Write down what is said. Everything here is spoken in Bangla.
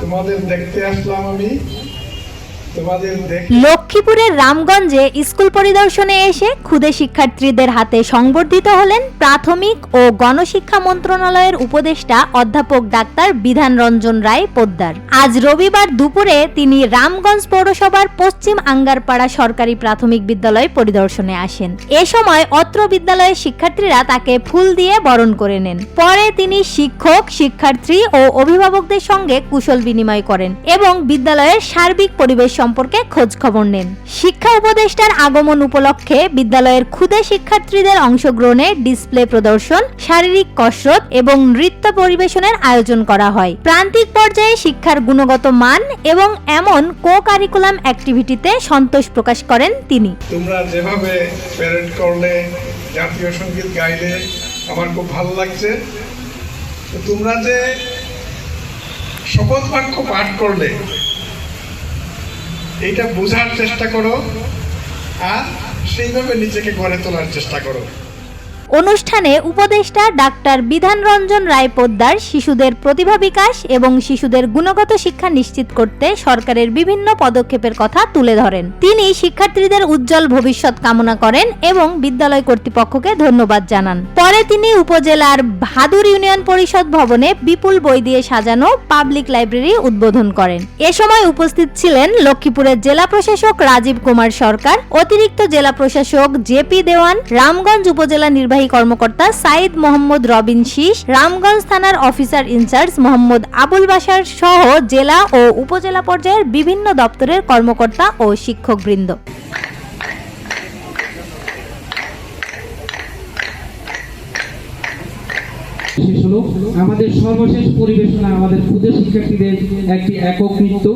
তোমাদের দেখতে আসলাম আমি। লক্ষ্মীপুরের রামগঞ্জে স্কুল পরিদর্শনে এসে ক্ষুদে শিক্ষার্থীদের হাতে সংবর্ধিত হলেন প্রাথমিক ও গণশিক্ষা মন্ত্রণালয়ের উপদেষ্টা অধ্যাপক ডাক্তার বিধান রঞ্জন রায় পোদ্দার। আজ রবিবার দুপুরে তিনি রামগঞ্জ পৌরসভার পশ্চিম আঙ্গারপাড়া সরকারি প্রাথমিক বিদ্যালয় পরিদর্শনে আসেন। এ সময় অত্র বিদ্যালয়ের শিক্ষার্থীরা তাকে ফুল দিয়ে বরণ করে নেন। পরে তিনি শিক্ষক, শিক্ষার্থী ও অভিভাবকদের সঙ্গে কুশল বিনিময় করেন এবং বিদ্যালয়ের সার্বিক পরিবেশ সম্পর্কে খোঁজ খবর নেন। শিক্ষা উপদেষ্টার আগমন উপলক্ষে বিদ্যালয়ের ক্ষুদে শিক্ষার্থীদের অংশগ্রহণে ডিসপ্লে প্রদর্শন, শারীরিক কসরত এবং নৃত্য পরিবেশনের আয়োজন করা হয়। প্রান্তিক পর্যায়ে শিক্ষার গুণগত মান এবং এমন কো কারিকুলাম অ্যাক্টিভিটিতে সন্তোষ প্রকাশ করেন তিনি। তোমরা যেভাবে প্যারেড করলে, জাতীয় সংগীত গাইলে, আমার খুব ভালো লাগছে। তোমরা যে শপথ বাক্য পাঠ করলে এইটা বোঝার চেষ্টা করো আর সেইভাবে নিজেকে গড়ে তোলার চেষ্টা করো। অনুষ্ঠানে উপদেষ্টা ডাক্তার বিধান রঞ্জন রায় পোদ্দার শিশুদের প্রতিভা বিকাশ এবং শিশুদের গুণগত শিক্ষা নিশ্চিত করতে সরকারের বিভিন্ন পদক্ষেপের কথা তুলে ধরেন। তিনি শিক্ষার্থীদের উজ্জ্বল ভবিষ্যৎ কামনা করেন এবং বিদ্যালয় কর্তৃপক্ষকে ধন্যবাদ জানান। পরে তিনি উপজেলার ভাদুর ইউনিয়ন পরিষদ ভবনে বিপুল বই দিয়ে সাজানো পাবলিক লাইব্রেরি উদ্বোধন করেন। এ সময় উপস্থিত ছিলেন লক্ষ্মীপুরের জেলা প্রশাসক রাজীব কুমার সরকার, অতিরিক্ত জেলা প্রশাসক জেপি দেওয়ান, রামগঞ্জ উপজেলা নির্বাহী কর্মকর্তা সাইদ মোহাম্মদ রবিন শীষ, রামগঞ্জ থানার অফিসার ইনচার্জ মোহাম্মদ আবুল বাসার সহ জেলা ও উপজেলা পর্যায়ের বিভিন্ন দপ্তরের কর্মকর্তা ও শিক্ষকবৃন্দ। শেষ হলো আমাদের সর্বশেষ পরিবেশনা আমাদের ক্ষুদে শিক্ষার্থীদের একটি একক নৃত্য।